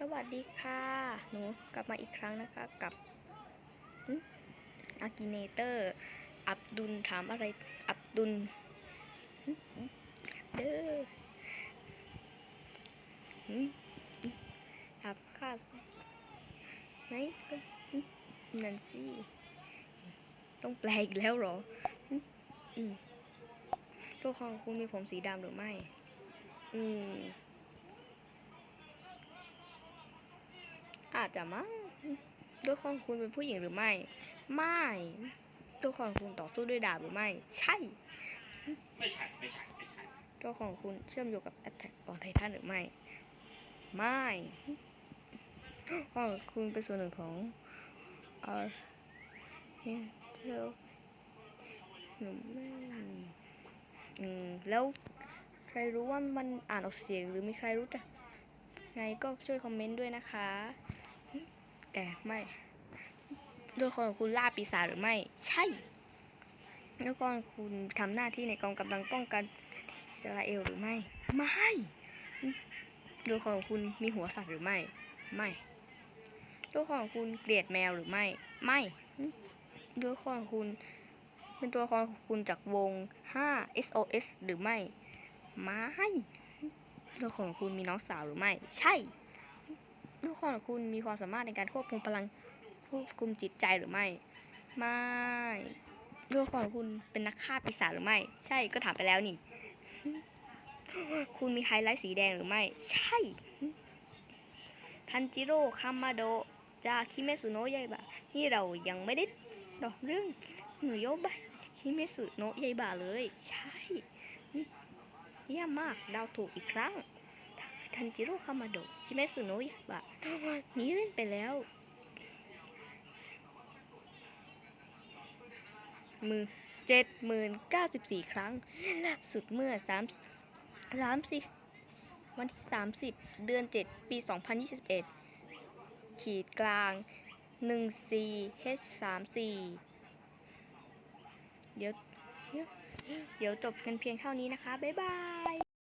สวัสดีค่ะ หนูกลับมาอีกครั้งนะคะ กับอากิเนเตอร์ อับดุลถามอะไร อับดุลเด้อหึถามค่ะไหนก็นั่นสิต้องแปลอีกแล้วหรอตัวของคุณมีผมสีดำหรือไม่ อืม อาจจะมั้งตัวของคุณเป็นผู้หญิงหรือไม่ ไม่ตัวของคุณต่อสู้ด้วยดาบหรือไม่ ใช่ ไม่ใช่ไม่ใช่ไม่ใช่ตัวของคุณเชื่อมโยงกับ Attack on Titan หรือไม่ ไม่ตัวของคุณเป็นส่วนหนึ่งของเอ่อเทลหรือไม่อืมแล้วใครรู้ว่ามันอ่านออกเสียงหรือมีใครรู้จักไงก็ช่วยคอมเมนต์ด้วยนะคะ แต่ไม่ตัวของคุณล่าปีศาจหรือไม่ ใช่แล้วก็คุณทำหน้าที่ในกองกำลังป้องกันอิสราเอลหรือไม่ ไม่ตัวของคุณมีหัวสัตว์หรือไม่ ไม่ตัวของคุณเกลียดแมวหรือไม่ ไม่ตัวของคุณ เป็นตัวของคุณจากวง 5 SOS หรือไม่ ไม่ตัวของคุณมีน้องสาวหรือไม่ ใช่ ทุกคนของคุณมีความสามารถในการควบคุมพลังควบคุมจิตใจหรือไม่ ไม่ทุกคนของคุณเป็นนักฆ่าปีศาจหรือไม่ ใช่ก็ถามไปแล้วนี่ คุณมีไฮไลท์สีแดงหรือไม่ ใช่ ทันจิโร่คามาโดจาคิเมสึโนะยายบะนี่เรายังไม่ได้ดอกเรื่องหนูโยบะคิเมสึโนะยายบะเลย ใช่เยี่ยมมากเดาวถูกอีกครั้ง ทันจิโร่คามาโดะชิเมสึโนะยาบะนี้เล่นไปแล้ว มือเจ็ดหมื่นเก้าสิบสี่ครั้งเล่นล่าสุดเมื่อสามสามสิบวันที่สามสิบเดือนเจ็ดปีสองพันยี่สิบเอ็ดขีดกลางหนึ่งสี่ h สามสี่เดี๋ยว เดี๋ยวเดี๋ยวจบกันเพียงเท่านี้นะคะ บ๊ายบาย